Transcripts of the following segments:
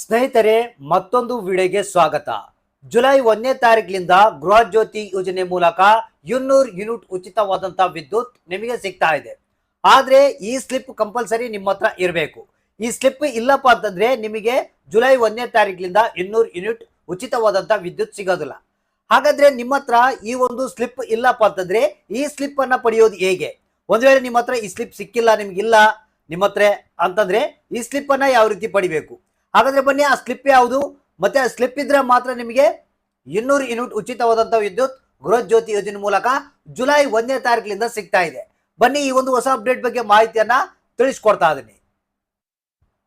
ಸ್ನೇಹಿತರೆ, ಮತ್ತೊಂದು ವಿಡಿಯೋಗೆ ಸ್ವಾಗತ. ಜುಲೈ ಒಂದನೇ ತಾರೀಕಿನಿಂದ ಗೃಹ ಜ್ಯೋತಿ ಯೋಜನೆ ಮೂಲಕ ಇನ್ನೂರು ಯೂನಿಟ್ ಉಚಿತವಾದಂತಹ ವಿದ್ಯುತ್ ನಿಮಗೆ ಸಿಗ್ತಾ ಇದೆ. ಆದ್ರೆ ಈ ಸ್ಲಿಪ್ ಕಂಪಲ್ಸರಿ ನಿಮ್ಮ ಹತ್ರ ಇರಬೇಕು. ಈ ಸ್ಲಿಪ್ ಇಲ್ಲಪ್ಪ ಅಂತಂದ್ರೆ ನಿಮಗೆ ಜುಲೈ ಒಂದನೇ ತಾರೀಕಿನಿಂದ ಇನ್ನೂರು ಯೂನಿಟ್ ಉಚಿತವಾದಂತಹ ವಿದ್ಯುತ್ ಸಿಗೋದಿಲ್ಲ. ಹಾಗಾದ್ರೆ ನಿಮ್ಮ ಹತ್ರ ಈ ಒಂದು ಸ್ಲಿಪ್ ಇಲ್ಲಪ್ಪ ಅಂತಂದ್ರೆ ಈ ಸ್ಲಿಪ್ ಅನ್ನ ಪಡೆಯೋದು ಹೇಗೆ? ಒಂದ್ ವೇಳೆ ನಿಮ್ಮ ಹತ್ರ ಈ ಸ್ಲಿಪ್ ಸಿಕ್ಕಿಲ್ಲ, ನಿಮ್ಗಿಲ್ಲ, ನಿಮ್ಮ ಹತ್ರ ಅಂತಂದ್ರೆ ಈ ಸ್ಲಿಪ್ ಅನ್ನ ಯಾವ ರೀತಿ ಪಡಿಬೇಕು? ಹಾಗಾದ್ರೆ ಬನ್ನಿ, ಆ ಸ್ಲಿಪ್ ಯಾವುದು? ಮತ್ತೆ ಆ ಸ್ಲಿಪ್ ಇದ್ರೆ ಮಾತ್ರ ನಿಮಗೆ ಇನ್ನೂರು ಯೂನಿಟ್ ಉಚಿತವಾದಂತಹ ವಿದ್ಯುತ್ ಗೃಹ ಜ್ಯೋತಿ ಯೋಜನೆ ಮೂಲಕ ಜುಲೈ ಒಂದನೇ ತಾರೀಕಿನಿಂದ ಸಿಗ್ತಾ ಇದೆ. ಬನ್ನಿ, ಈ ಒಂದು ಹೊಸ ಅಪ್ಡೇಟ್ ಬಗ್ಗೆ ಮಾಹಿತಿಯನ್ನ ತಿಳಿಸ್ಕೊಡ್ತಾ ಇದ್ದೀನಿ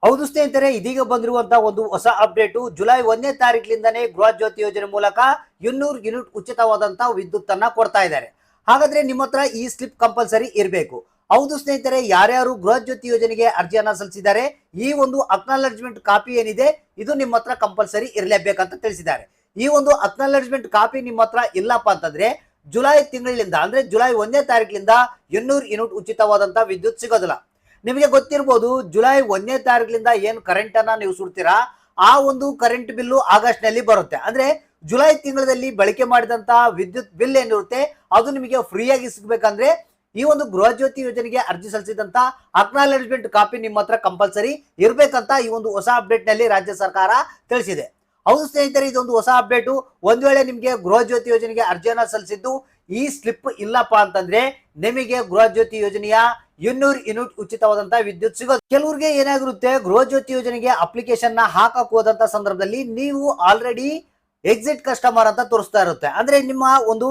ಹೌದು ಸ್ನೇಹಿತರೆ, ಇದೀಗ ಬಂದಿರುವಂತಹ ಒಂದು ಹೊಸ ಅಪ್ಡೇಟು ಜುಲೈ ಒಂದನೇ ತಾರೀಕಿನಿಂದನೇ ಗೃಹ ಜ್ಯೋತಿ ಯೋಜನೆ ಮೂಲಕ ಇನ್ನೂರು ಯೂನಿಟ್ ಉಚಿತವಾದಂತಹ ವಿದ್ಯುತ್ ಅನ್ನ ಕೊಡ್ತಾ ಇದ್ದಾರೆ. ಹಾಗಾದ್ರೆ ನಿಮ್ಮ ಈ ಸ್ಲಿಪ್ ಕಂಪಲ್ಸರಿ ಇರಬೇಕು. ಹೌದು ಸ್ನೇಹಿತರೆ, ಯಾರ್ಯಾರು ಗೃಹ ಜ್ಯೋತಿ ಯೋಜನೆಗೆ ಅರ್ಜಿಯನ್ನ ಸಲ್ಲಿಸಿದ್ದಾರೆ, ಈ ಒಂದು ಅಕ್ನಾಲಜ್ಮೆಂಟ್ ಕಾಪಿ ಏನಿದೆ, ಇದು ನಿಮ್ಮ ಹತ್ರ ಕಂಪಲ್ಸರಿ ಇರಲೇಬೇಕಂತ ತಿಳಿಸಿದ್ದಾರೆ. ಈ ಒಂದು ಅಕ್ನಾಲಜ್ಮೆಂಟ್ ಕಾಪಿ ನಿಮ್ಮ ಹತ್ರ ಇಲ್ಲಪ್ಪ ಅಂತಂದ್ರೆ, ಜುಲೈ ತಿಂಗಳಿಂದ ಅಂದ್ರೆ ಜುಲೈ ಒಂದನೇ ತಾರೀಕಿನಿಂದ ಇನ್ನೂರು ಯೂನಿಟ್ ಉಚಿತವಾದಂತಹ ವಿದ್ಯುತ್ ಸಿಗೋದಿಲ್ಲ. ನಿಮಗೆ ಗೊತ್ತಿರ್ಬೋದು, ಜುಲೈ ಒಂದನೇ ತಾರೀಕಿನಿಂದ ಏನು ಕರೆಂಟ್ ಅನ್ನ ನೀವು ಸುಡ್ತೀರಾ, ಆ ಒಂದು ಕರೆಂಟ್ ಬಿಲ್ಲು ಆಗಸ್ಟ್ನಲ್ಲಿ ಬರುತ್ತೆ. ಅಂದ್ರೆ ಜುಲೈ ತಿಂಗಳಲ್ಲಿ ಬಳಕೆ ಮಾಡಿದಂತಹ ವಿದ್ಯುತ್ ಬಿಲ್ ಏನಿರುತ್ತೆ, ಅದು ನಿಮಗೆ ಫ್ರೀಯಾಗಿ ಸಿಗ್ಬೇಕಂದ್ರೆ ಈ ಒಂದು ಗೃಹ ಜ್ಯೋತಿ ಯೋಜನೆಗೆ ಅರ್ಜಿ ಸಲ್ಲಿಸಿದಂತ ಅಕ್ನಾಲೆಜ್ಮೆಂಟ್ ಕಾಪಿ ನಿಮ್ಮ ಹತ್ರ ಕಂಪಲ್ಸರಿ ಇರಬೇಕಂತ ಈ ಒಂದು ಹೊಸ ಅಪ್ಡೇಟ್ನಲ್ಲಿ ರಾಜ್ಯ ಸರ್ಕಾರ ತಿಳಿಸಿದೆ. ಹೌದು ಸ್ನೇಹಿತರೆ, ಇದೊಂದು ಹೊಸ ಅಪ್ಡೇಟು ಒಂದ್ ವೇಳೆ ನಿಮಗೆ ಗೃಹ ಜ್ಯೋತಿ ಯೋಜನೆಗೆ ಅರ್ಜಿಯನ್ನ ಸಲ್ಲಿಸಿದ್ದು ಈ ಸ್ಲಿಪ್ ಇಲ್ಲಪ್ಪ ಅಂತಂದ್ರೆ ನಿಮಗೆ ಗೃಹ ಜ್ಯೋತಿ ಯೋಜನೆಯ ಇನ್ನೂರು ಯೂನಿಟ್ ಉಚಿತವಾದಂತ ವಿದ್ಯುತ್ ಸಿಗೋದು. ಕೆಲವ್ರಿಗೆ ಏನಾಗಿರುತ್ತೆ, ಗೃಹ ಜ್ಯೋತಿ ಯೋಜನೆಗೆ ಅಪ್ಲಿಕೇಶನ್ನ ಹಾಕಕ್ ಹೋದಂತ ಸಂದರ್ಭದಲ್ಲಿ ನೀವು ಆಲ್ರೆಡಿ ಎಕ್ಸಿಟ್ ಕಸ್ಟಮರ್ ಅಂತ ತೋರಿಸ್ತಾ ಇರುತ್ತೆ. ಅಂದ್ರೆ ನಿಮ್ಮ ಒಂದು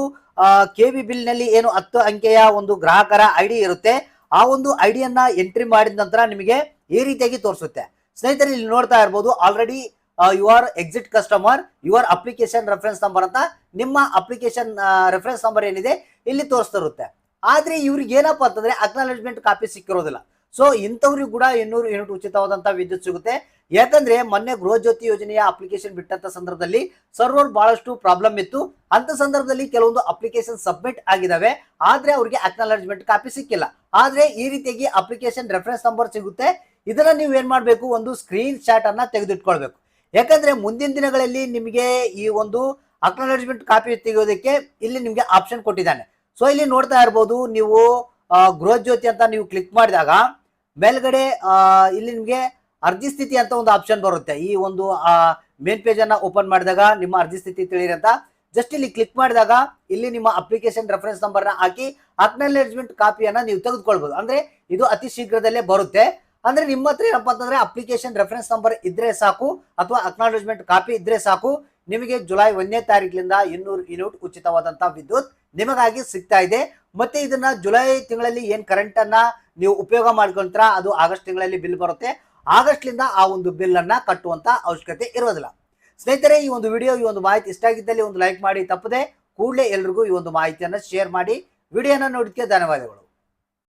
ಕೆ ವಿ ಬಿಲ್ನಲ್ಲಿ ಏನು ಹತ್ತು ಅಂಕೆಯ ಒಂದು ಗ್ರಾಹಕರ ಐಡಿ ಇರುತ್ತೆ. ಆ ಒಂದು ಐಡಿಯನ್ನ ಎಂಟ್ರಿ ಮಾಡಿದ ನಂತರ ನಿಮಗೆ ಈ ರೀತಿಯಾಗಿ ತೋರಿಸುತ್ತೆ. ಸ್ನೇಹಿತರೆ, ಇಲ್ಲಿ ನೋಡ್ತಾ ಇರ್ಬೋದು already you are exit customer your application reference number ಅಂತ ನಿಮ್ಮ ಅಪ್ಲಿಕೇಶನ್ ರೆಫರೆನ್ಸ್ ನಂಬರ್ ಏನಿದೆ, ಇಲ್ಲಿ ತೋರಿಸ್ತಾ ಇರುತ್ತೆ ಆದ್ರೆ ಇವ್ರಿಗೆ ಏನಪ್ಪಾ ಅಂತಂದ್ರೆ ಅಕ್ನಾಲಜ್ಮೆಂಟ್ ಕಾಪಿ ಸಿಕ್ಕಿರೋದಿಲ್ಲ. ಸೊ ಇಂಥವ್ರಿಗೂ ಕೂಡ ಇನ್ನೂರು ಯೂನಿಟ್ ಉಚಿತವಾದಂತಹ ವಿದ್ಯುತ್ ಸಿಗುತ್ತೆ. ಯಾಕಂದ್ರೆ ಮೊನ್ನೆ ಗೃಹ ಜ್ಯೋತಿ ಯೋಜನೆಯ ಅಪ್ಲಿಕೇಶನ್ ಬಿಟ್ಟಂತ ಸಂದರ್ಭದಲ್ಲಿ ಸರ್ವರ್ ಬಹಳಷ್ಟು ಪ್ರಾಬ್ಲಮ್ ಇತ್ತು. ಅಂತ ಸಂದರ್ಭದಲ್ಲಿ ಕೆಲವೊಂದು ಅಪ್ಲಿಕೇಶನ್ ಸಬ್ಮಿಟ್ ಆಗಿದಾವೆ. ಆದ್ರೆ ಅವ್ರಿಗೆ ಅಕ್ನಾಲಜ್ಮೆಂಟ್ ಕಾಪಿ ಸಿಕ್ಕಿಲ್ಲ. ಆದ್ರೆ ಈ ರೀತಿಯಾಗಿ ಅಪ್ಲಿಕೇಶನ್ ರೆಫರೆನ್ಸ್ ನಂಬರ್ ಸಿಗುತ್ತೆ. ಇದನ್ನ ನೀವು ಏನ್ ಮಾಡಬೇಕು? ಒಂದು ಸ್ಕ್ರೀನ್ ಶಾಟ್ ಅನ್ನ ತೆಗೆದಿಟ್ಕೊಳ್ಬೇಕು. ಯಾಕಂದ್ರೆ ಮುಂದಿನ ದಿನಗಳಲ್ಲಿ ನಿಮಗೆ ಈ ಒಂದು ಅಕ್ನಾಲಜ್ಮೆಂಟ್ ಕಾಪಿ ತೆಗೆಯೋದಕ್ಕೆ ಇಲ್ಲಿ ನಿಮಗೆ ಆಪ್ಷನ್ ಕೊಟ್ಟಿದ್ದಾನೆ. ಸೊ ಇಲ್ಲಿ ನೋಡ್ತಾ ಇರ್ಬೋದು ನೀವು ಆ, ಗೃಹ ಜ್ಯೋತಿ ಅಂತ ನೀವು ಕ್ಲಿಕ್ ಮಾಡಿದಾಗ ಮೇಲ್ಗಡೆ ಇಲ್ಲಿ ನಿಮಗೆ ಅರ್ಜಿ ಸ್ಥಿತಿ ಅಂತ ಒಂದು ಆಪ್ಷನ್ ಬರುತ್ತೆ. ಈ ಒಂದು ಮೇನ್ ಪೇಜ್ ಅನ್ನ ಓಪನ್ ಮಾಡಿದಾಗ ನಿಮ್ಮ ಅರ್ಜಿ ಸ್ಥಿತಿ ತಿಳಿಯಿರಿ ಅಂತ. ಜಸ್ಟ್ ಇಲ್ಲಿ ಕ್ಲಿಕ್ ಮಾಡಿದಾಗ ಇಲ್ಲಿ ನಿಮ್ಮ ಅಪ್ಲಿಕೇಶನ್ ರೆಫರೆನ್ಸ್ ನಂಬರ್ನ ಹಾಕಿ ಅಕ್ನಾಲೇಜ್ಮೆಂಟ್ ಕಾಪಿಯನ್ನ ನೀವು ತೆಗೆದುಕೊಳ್ಬಹುದು ಅಂದ್ರೆ ಇದು ಅತಿ ಶೀಘ್ರದಲ್ಲೇ ಬರುತ್ತೆ. ಅಂದ್ರೆ ನಿಮ್ಮ ಹತ್ರ ಏನಪ್ಪಾ ಅಂತಂದ್ರೆ ಅಪ್ಲಿಕೇಶನ್ ರೆಫರೆನ್ಸ್ ನಂಬರ್ ಇದ್ರೆ ಸಾಕು ಅಥವಾ ಅಕ್ನಾಲೇಜ್ಮೆಂಟ್ ಕಾಪಿ ಇದ್ರೆ ಸಾಕು. ನಿಮಗೆ ಜುಲೈ ಒಂದನೇ ತಾರೀಕಿನಿಂದ ಇನ್ನೂರು ಯೂನಿಟ್ ಉಚಿತವಾದಂತಹ ವಿದ್ಯುತ್ ನಿಮಗಾಗಿ ಸಿಗ್ತಾ ಇದೆ. ಮತ್ತೆ ಇದನ್ನ ಜುಲೈ ತಿಂಗಳಲ್ಲಿ ಏನ್ ಕರೆಂಟ್ ಅನ್ನ ನೀವು ಉಪಯೋಗ ಮಾಡ್ಕೊಂತರ, ಅದು ಆಗಸ್ಟ್ ತಿಂಗಳಲ್ಲಿ ಬಿಲ್ ಬರುತ್ತೆ. ಆಗಸ್ಟ್ಲಿಂದ ಆ ಒಂದು ಬಿಲ್ ಅನ್ನ ಕಟ್ಟುವಂತ ಅವಶ್ಯಕತೆ ಇರೋದಿಲ್ಲ. ಸ್ನೇಹಿತರೆ, ಈ ಒಂದು ವಿಡಿಯೋ, ಈ ಒಂದು ಮಾಹಿತಿ ಇಷ್ಟ ಆಗಿದ್ದಲ್ಲಿ ಒಂದು ಲೈಕ್ ಮಾಡಿ, ತಪ್ಪದೆ ಕೂಡಲೇ ಎಲ್ರಿಗೂ ಈ ಒಂದು ಮಾಹಿತಿಯನ್ನ ಶೇರ್ ಮಾಡಿ. ವಿಡಿಯೋನ ನೋಡಿದ್ಕೆ ಧನ್ಯವಾದಗಳು.